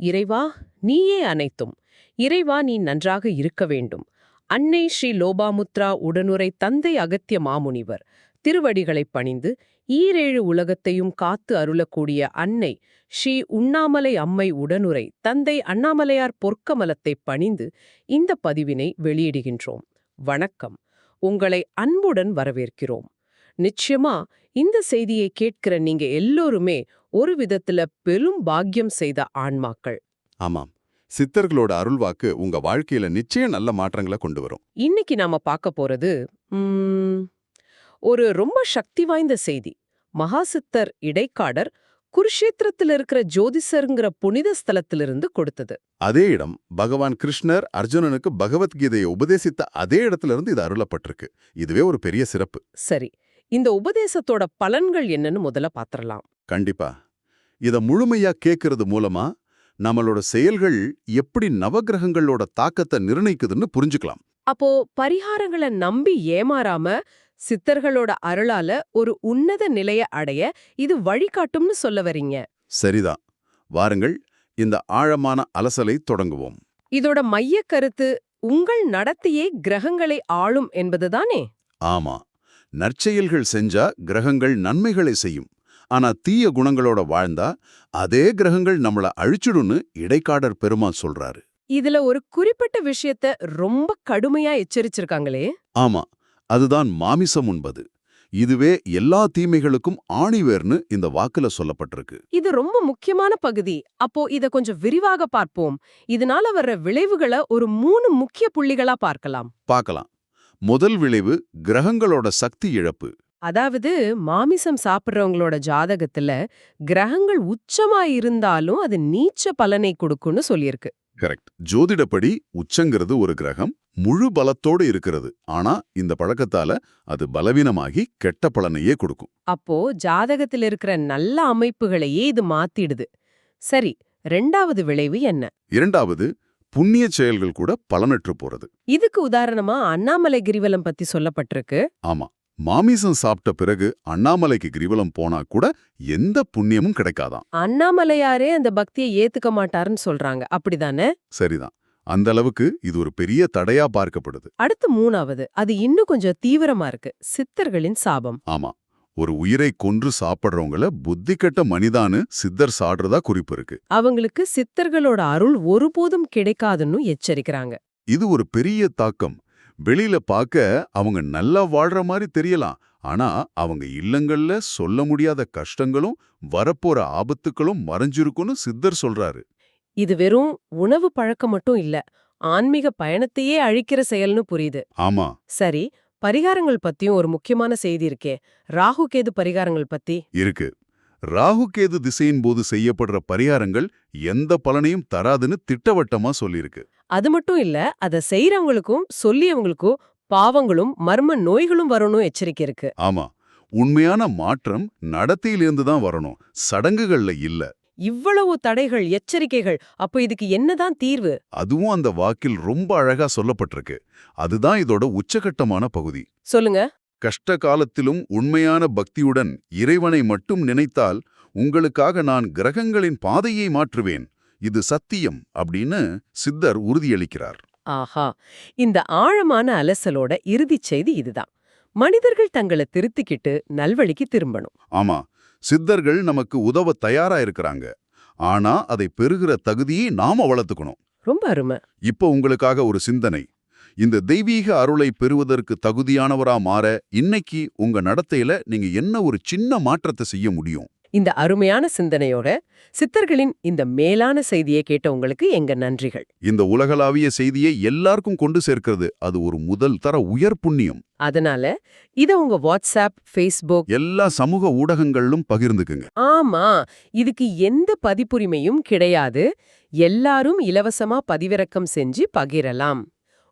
இறைவா நீயே அனைத்தும். இறைவா நீ நன்றாக இருக்க வேண்டும். அன்னை ஸ்ரீ லோபாமுத்ரா உடனுரை தந்தை அகத்திய மாமுனிவர். திருவடிகளைப் பணிந்து ஈரேழு உலகத்தையும் காத்து அருளக்கூடிய அன்னை ஸ்ரீ உண்ணாமலை அம்மை உடனுரை தந்தை அண்ணாமலையார் பொற்கமலத்தைப் பணிந்து இந்த பதிவினை வெளியிடுகின்றோம். வணக்கம். உங்களை அன்புடன் வரவேற்கிறோம். நிச்சயமா இந்த செய்தியை கேட்கிற நீங்க எல்லோருமே ஒரு விதத்துல பெரும் பாக்கியம் செய்த ஆன்மாக்கள். ஆமாம். சித்தர்களோட அருள்வாக்கு உங்க வாழ்க்கையில நிச்சயம் நல்ல மாற்றங்களை கொண்டு வரும். இன்னைக்கு நாம பார்க்க போறது ஒரு ரொம்ப சக்தி வாய்ந்த செய்தி. மகாசித்தர் இடைக்காடர் குருஷேத்திரத்துல இருக்கிற ஜோதிசருங்கிற புனித ஸ்தலத்திலிருந்து கொடுத்தது. அதே இடம் பகவான் கிருஷ்ணர் அர்ஜுனனுக்கு பகவத்கீதையை உபதேசித்த அதே இடத்துல இருந்து இது அருளப்பட்டிருக்கு. இதுவே ஒரு பெரிய சிறப்பு. சரி இந்த உபதேசத்தோட பலன்கள் என்னன்னு முதல்ல பாத்திரலாம். கண்டிப்பா. இத முழுமையா கேட்கறது மூலமா நம்மளோட செயல்கள் எப்படி நவக்கிரகங்களோட தாக்கத்தை நிர்ணயிக்குதுன்னு புரிஞ்சுக்கலாம். அப்போ பரிகாரங்களை நம்பி ஏமாறாம சித்தர்களோட அருளால ஒரு உன்னத நிலைய அடைய இது வழிகாட்டும்னு சொல்ல வரீங்க. சரிதான். வாருங்கள் இந்த ஆழமான அலசலை தொடங்குவோம். இதோட மைய கருத்து உங்கள் நடத்தையே கிரகங்களை ஆளும் என்பதுதானே? ஆமா. நற்செயல்கள் செஞ்சா கிரகங்கள் நன்மைகளை செய்யும். ஆனா தீய குணங்களோட வாழ்ந்தா அதே கிரகங்கள் நம்மள அழிச்சிடும்னு இடைக்காடர் பெருமாள் சொல்றாரு. இதுல ஒரு குறிப்பிட்ட விஷயத்த ரொம்ப கடுமையா எச்சரிச்சிருக்காங்களே. ஆமா அதுதான் மாமிசம் உண்பது. இதுவே எல்லா தீமைகளுக்கும் ஆணிவேர்னு இந்த வாக்குல சொல்லப்பட்டிருக்கு. இது ரொம்ப முக்கியமான பகுதி. அப்போ இத கொஞ்சம் விரிவாக பார்ப்போம். இதனால வர்ற விளைவுகளை ஒரு மூணு முக்கிய புள்ளிகளா பார்க்கலாம். பார்க்கலாம். முதல் விளைவு கிரகங்களோட சக்தி இழப்பு. அதாவது மாமிசம் சாப்பிடுறவங்களோட ஜாதகத்துல கிரகங்கள் உச்சமா இருந்தாலும் அது நீச்ச பலனை கொடுக்கும்னு சொல்லியிருக்கு. கரெக்ட். ஜோதிடப்படி உச்சங்கிறது ஒரு கிரகம் முழு பலத்தோடு இருக்கிறது. ஆனா இந்த பழக்கத்தால அது பலவீனமாகி கெட்ட பலனையே கொடுக்கும். அப்போ ஜாதகத்துல இருக்கிற நல்ல அமைப்புகளையே இது மாத்திடுது. சரி ரெண்டாவது விளைவு என்ன? இரண்டாவது புண்ணிய செயல்கள் கூட பலனற்று போறது. இதுக்கு உதாரணமா அண்ணாமலை கிரிவலம் பத்தி சொல்லப்பட்டிருக்கு. ஆமா. மாமிசம் சாப்பிட்ட பிறகு அண்ணாமலைக்கு கிரிவலம் போனா கூட எந்த புண்ணியமும் கிடைக்காதாம். அண்ணாமலையாரே அந்த பக்தியை ஏத்துக்க மாட்டாருன்னு சொல்றாங்க. அப்படிதானே? சரிதான். அந்த அளவுக்கு இது ஒரு பெரிய தடையா பார்க்கப்படுது. அடுத்து மூணாவது. அது இன்னும் கொஞ்சம் தீவிரமா இருக்கு. சித்தர்களின் சாபம். ஆமா. ஒரு உயிரை கொன்று சாப்பிடுறவங்கள புத்தி கெட்ட மனிதான்னு சித்தர் சாடுறதா குறிப்பு இருக்கு. அவங்களுக்கு சித்தர்களோட அருள் ஒருபோதும் கிடைக்காதுன்னு எச்சரிக்கிறாங்க. இது ஒரு பெரிய தாக்கம். வெளியில பார்க்க அவங்க நல்லா வாழ்ற மாதிரி தெரியலாம். ஆனா அவங்க இல்லங்கள்ல சொல்ல முடியாத கஷ்டங்களும் வரப்போற ஆபத்துக்களும் மறைஞ்சிருக்குன்னு சித்தர் சொல்றாரு. இது வெறும் உணவு பழக்கம் மட்டும் இல்ல ஆன்மீக பயணத்தையே அழிக்கிற செயல்னு புரியுது. ஆமா. சரி பரிகாரங்கள் பத்தியும் ஒரு முக்கியமான செய்தி இருக்கே. ராகு கேது பரிகாரங்கள் பத்தி? இருக்கு. ராகு கேது திசையின் போது செய்யப்படுற பரிகாரங்கள் எந்த பலனையும் தராதுன்னு திட்டவட்டமா சொல்லியிருக்கு அது மட்டும் இல்ல அத செய்யறவங்களுக்கும் சொல்லியவங்களுக்கும் பாவங்களும் மர்ம நோய்களும் வரணும் எச்சரிக்கை இருக்கு. ஆமா. உண்மையான மாற்றம் நடத்தையிலிருந்து தான் வரணும். சடங்குகள்ல இல்ல. இவ்வளவு தடைகள் எச்சரிக்கைகள் அப்போ இதுக்கு என்னதான் தீர்வு? அதுவும் அந்த வாக்கில் ரொம்ப அழகா சொல்லப்பட்டிருக்கு. அதுதான் இதோட உச்சகட்டமான பகுதி. சொல்லுங்க. கஷ்ட காலத்திலும் உண்மையான பக்தியுடன் இறைவனை மட்டும் நினைத்தால் உங்களுக்காக நான் கிரகங்களின் பாதையை மாற்றுவேன். இது சத்தியம் அப்படின்னு சித்தர் உறுதியளிக்கிறார். ஆஹா. இந்த ஆழமான அலசலோட இறுதிச் செய்தி இதுதான். மனிதர்கள் தங்களை திருத்திக்கிட்டு நல்வழிக்கு திரும்பணும். ஆமா. சித்தர்கள் நமக்கு உதவ தயாரா இருக்கிறாங்க. ஆனா அதை பெறுகிற தகுதியை நாம வளர்த்துக்கணும். ரொம்ப அருமை. இப்போ உங்களுக்காக ஒரு சிந்தனை. இந்த தெய்வீக அருளை பெறுவதற்கு தகுதியானவரா மாற இன்னைக்கு உங்க நடத்தையில நீங்க என்ன ஒரு சின்ன மாற்றத்தை செய்ய முடியும்? இந்த அருமையான சிந்தனையோட சித்தர்களின் இந்த மேலான செய்தியை கேட்ட உங்களுக்கு எங்க நன்றிகள். இந்த உலகளாவிய செய்தியை எல்லாருக்கும் கொண்டு சேர்க்கிறது. அது ஒரு முதல் தர உயர் புண்ணியம். அதனால இத உங்க வாட்ஸ்அப் ஃபேஸ்புக் எல்லா சமூக ஊடகங்களிலும் பகிர்ந்துக்குங்க. ஆமா இதுக்கு எந்த பதிப்புரிமையும் கிடையாது. எல்லாரும் இலவசமா பதிவிறக்கம் செஞ்சு பகிரலாம்.